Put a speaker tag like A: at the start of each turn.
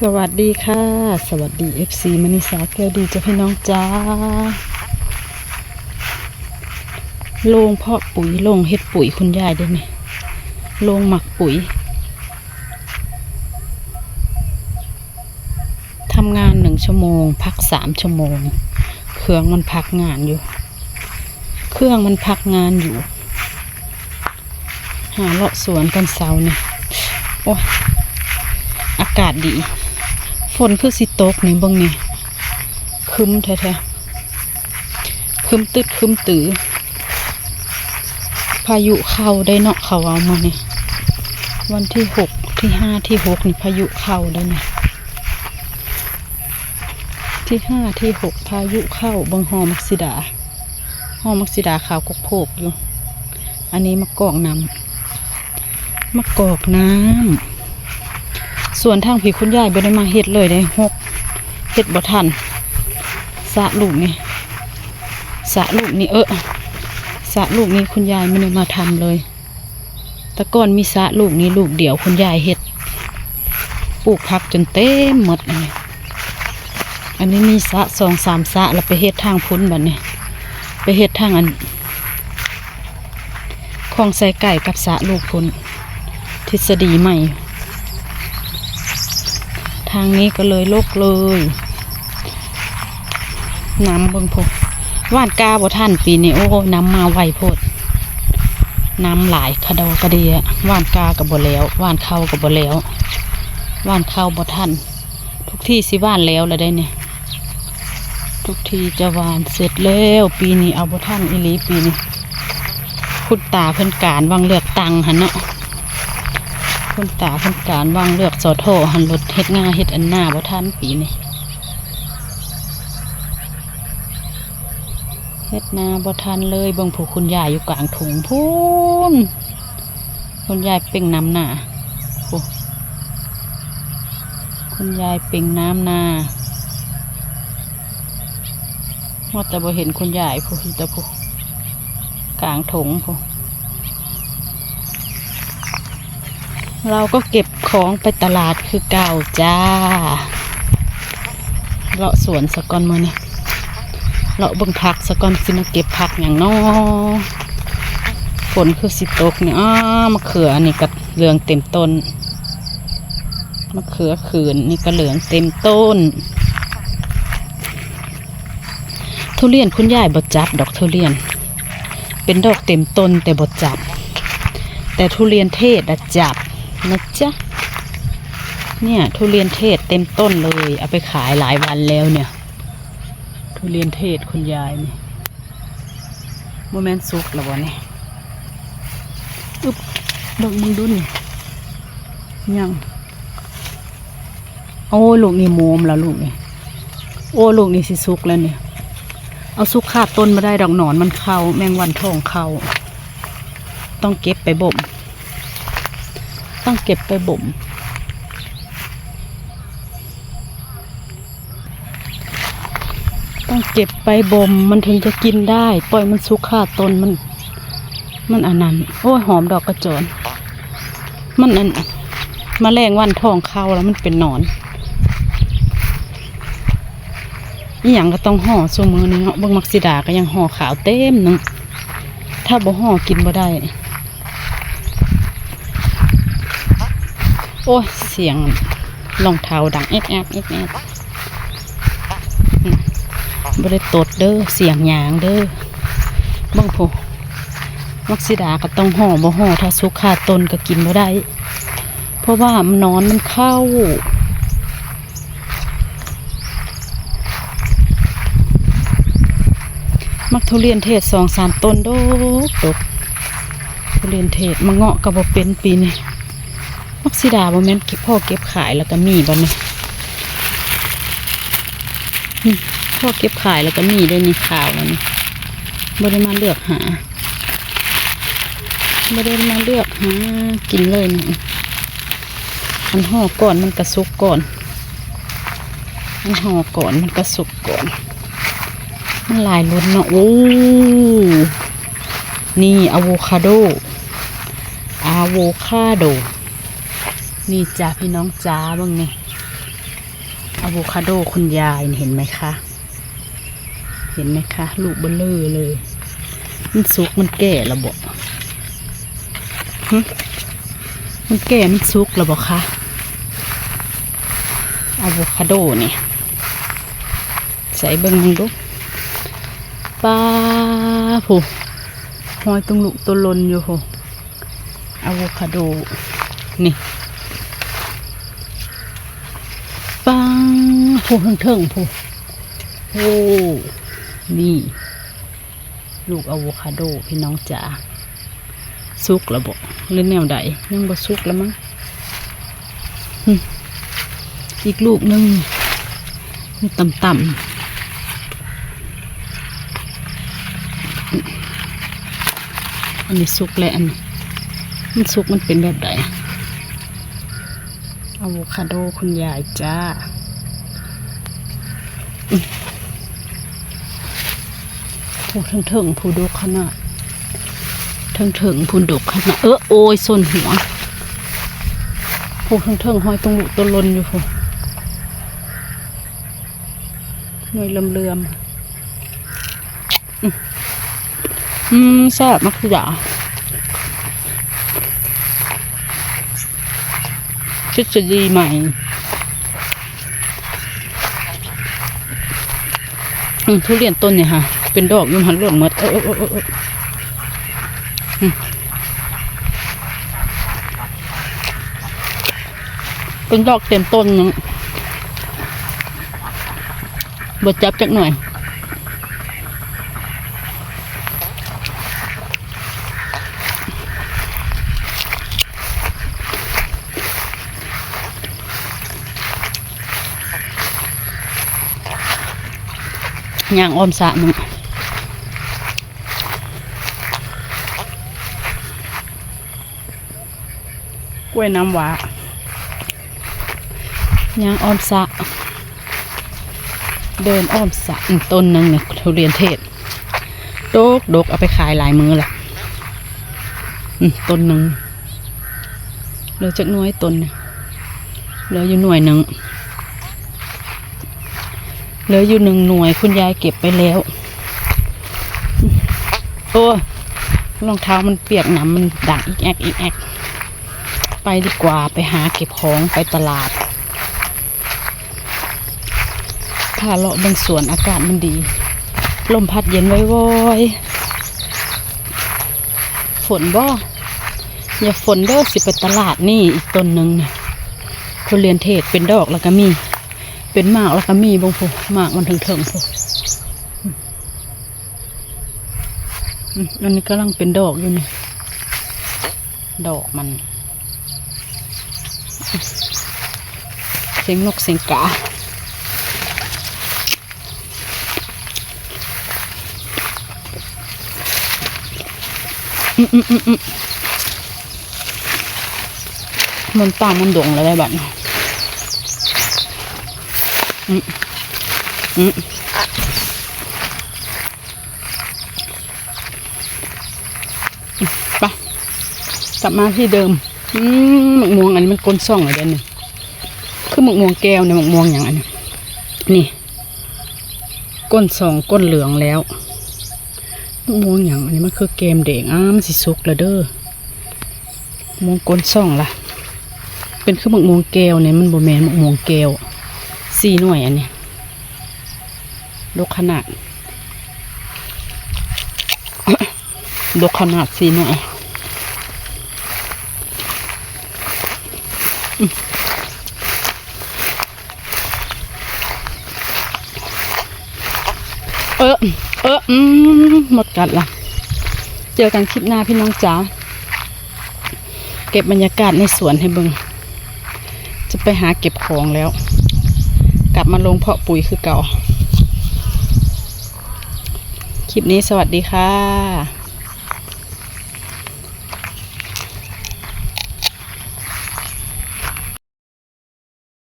A: สวัสดีค่ะ สวัสดี FC มณิสาแก้วดีจ้าพี่น้องจ้าโลงเพาะปุ๋ยโลงเฮ็ดปุ๋ยคุณยายได้ไหมโลงหมักปุ๋ยทำงานหนึ่งชั่วโมง พักสามชั่วโมง เครื่องมันพักงานอยู่ เครื่องมันพักงานอยู่ หาเลาะสวนกันเสาเนี่ยโอ้ยอากาศดี ฝนคือสิตกนี่บิ่งนี่คึมแท้ๆคึมตึดคึมตือ พายุเข้าได้เนาะเขาเอามานี่วันที่หกที่ห้าที่หกนี่พายุเข้าได้เนี่ยที่ห้าที่หกพายุเข้าบังหอมักซิดาหอมักซิดาขาวกกโพกอยู่ อันนี้มะกอกน้ำมะกอกน้ำ ส่วนทางผีคุณยายบ่ได้มาเฮ็ดเลยได้หกเฮ็ดบ่ทันสะลูกนี่สะลูกนี่เออสะลูกนี้คุณยายไม่ได้มาทำเลยแต่ก่อนมีสะลูกนี้ลูกเดียวคุณยายเฮ็ดปลูกผักจนเต็มหมดเลยอันนี้มีสะสองสามสะแล้วไปเฮ็ดทางพุ้นบัดนี้ไปเฮ็ดทางอันคลองใส่ไก่กับสะลูกพุ้นทฤษฎีใหม่ ทางนี้ก็เลยลกเลยน้ำเบิ่งพกว่านกาบ่ท่านปีนี้โอ้น้ำมาไวโพดน้ำหลายคดอกระเดียว่านกากับบ่แล้วว่านเข้ากับบ่แล้วว่านเข้าบ่ท่านทุกที่สิว่านแล้วแล้วได้เนี่ยทุกที่จะว่านเสร็จแล้ว ปีนี้เอาบ่ท่านอีหลีปีนี้คุณตาเพิ่นการวางเลือกตังหันเนาะ คุณตาคุณการวางเลือกสอโทหันรถเฮ็ดงาเฮ็ดอันหน้าบ่ทันปีนี่เฮ็ดนาบ่ทันเลยเบิ่งผู้คุณยายอยู่กลางถุงพูนคุณยายเป่งน้ำหน้าคุณยายเป่งน้ำหน้าว่าแต่บ่เห็นคุณยายผู้แต่ผู้กลางถุงผู้ เราก็เก็บของไปตลาดคือเก่าจ้า เลาะสวนสะกอนมือนี่เลาะบิ่งผักสะกอนสิมาเก็บผักอย่างน้อฝนคือสิตกเนี่ยอ้ามะเขือนี่ก็เหลืองเต็มต้นมะเขือขืนนี่ก็เหลืองเต็มต้น ทุเรียนคุณยายบดจับดอกทุเรียน เป็นดอกเต็มต้นแต่บดจับ แต่ทุเรียนเทศอะจับ นะจ๊ะ เนี่ย ทุเรียนเทศเต็มต้นเลย เอาไปขายหลายวันแล้วเนี่ย ทุเรียนเทศคุณยายนี่โมเมนต์ซุกแล้ววะเนี่ยอึ๊บดอกมึงดุนยัง โอ้ลูกนี่โมมแล้วลูกนี่โอ้ลูกนี่สิซุกแล้วเนี่ย เอาซุกขาดต้นมาได้ดอกหนอนมันเข้า แมงวันทองเข้า ต้องเก็บไปบ่ม ต้องเก็บไปบ่ม ต้องเก็บไปบ่มมันถึงจะกินได้ ปล่อยมันสุกขาตนมัน มันอันนั้น โอ้ยหอมดอกกระจนมันอันมาแมลงวันทองเข้าแล้วมันเป็นหนอนอีหยังก็ต้องห่อซูมือนี้เนาะเบางมักซิดาก็ยังห่อขาวเต็มนึงถ้าบ่ห่อกินบ่ได้ โอ้ยเสียงรองเท้าดังเอ็ดแอดเอ็ดแอดอืมบ่ได้ตดเด้อเสียงหยางเด้อบังผู้มักซิดาก็ต้องห่อบ่ห่อถ้าสุขาตนก็กินบ่ได้ เพราะว่ามันนอนมันเข้า มักทุเรียนเทศสองสามต้นโดกตกทุเรียนเทศมะเงาะก็บ่เป็นปีนี้ มักซิดาบ่แม่นเก็บพ่อเก็บขายแล้วก็มีบ่เนี่ยนี่พ่อเก็บขายแล้วก็มีด้วยนี่ข่าวแล้วนี่บ่ได้มาเลือกหาบ่ได้มาเลือกหากินเลยนี่อันห่อก่อนมันกระสุกก่อนอันห่อก่อนมันกระสุกก่อน มันลายรสเนาะโอ้นี่อะโวคาโดอะโวคาโด นี่จ้าพี่น้องจ้าบ้างนี่อะโวคาโดคุณยายเห็นไหมคะ เห็นไหมคะ ลูกเบลเลอร์เลย มันสุกมันแก่ระบบมันแก่มันสุกระบบคะอะโวคาโดนี่ใส่เบิ้งมึงดูปลาผู้หอยตรงลูกตัวลนอยู่ผู้อะโวคาโดนี่ ปังผู้เทิงเทิงผู้โอ้นี่ ลูกอะโวคาโดพี่น้องจ๋าสุกแล้วบ่หรือแนวใดยังบ่สุกแล้วมั้งอีกลูกหนึงนี่ต่ำๆอันนี้สุกแล้วอันนี้มันสุกมันเป็นแบบใด อะโวคาโดคุณยายจ้าผู้เถิงผู้ดกขนาดถิงถิงผู้ดกขนาดเออโอ้ยส้นหัวผู้ถิงถิงห้อยตรงหลูกตัวลนอยู่ผู้หน่วยเลื่อมๆอืมอืมแซ่บมากจ๋า ทฤษฎีใหม่อืมทุเรียนต้นเนี่ยค่ะ เป็นดอกยุ่มหันเหลืองมดเออเออเออเออเออเป็นดอกเต็มต้นนึงบดจับจักหน่อย ย่างออมสะมึงกล้วยน้ำหวาย่างออมสะ เดินอ้อมสะต้นหนึ่งเนี่ยทุเรียนเทศโดกโดกเอาไปขายหลายมือแหละต้นหนึ่งเหลือจากหน่วยต้นเลยเหลืออยู่หน่วยหนึ่ง เหลืออยู่หนึ่งหน่วยคุณยายเก็บไปแล้ว โอ้รองเท้ามันเปียกน้ำมันดังอีกแอกอีกแอกไปดีกว่าไปหาเก็บของไปตลาดพาเลาะบางสวนอากาศมันดี ลมพัดเย็นไว้อยฝนบ่อย่าฝนเด้อสิไปตลาดนี่อีกต้นหนึ่งเนี่ยทุเรียนเทศเป็นดอกแล้วก็มี เป็นหมากแล้วก็มีบางผู้หมากมันถึงถึงๆผู้อันนี้กำลังเป็นดอกอยู่นี่ดอกมัน เสียงนกเสียงกาอืมอืมอืมอืมมันตามมันดงแล้วได้บัดนี้อืมอืม ไปกลับมาที่เดิมอืมหมกม่วงอันนี้มันก้นซ่องอะไรเด่นนี่คือหมึกม่วงแก้วเนี่ยหมึกม่วงอย่างอันนี้นี่ก้นสองก้นเหลืองแล้วหมกม่วงอย่างอันนี้มันคือเกมเด็กอ้ามันสิสุกล้วเด้อม่วงก้นซ่องล่ะ เป็นคือหมึกม่วงแก้วเนี่ยมันโบแมนหมึกม่วงแก้ว สี่หน่วยอันนี้ยดกขนาด ดกขนาดสี่หน่วย เออ เออ อืม หมดกัดละเจอกันคลิปหน้าพี่น้องจ๋า เก็บบรรยากาศในสวนให้เบิงจะไปหาเก็บของแล้ว กลับมาลงเพาะปุ๋ยคือเก่า คลิปนี้สวัสดีค่ะ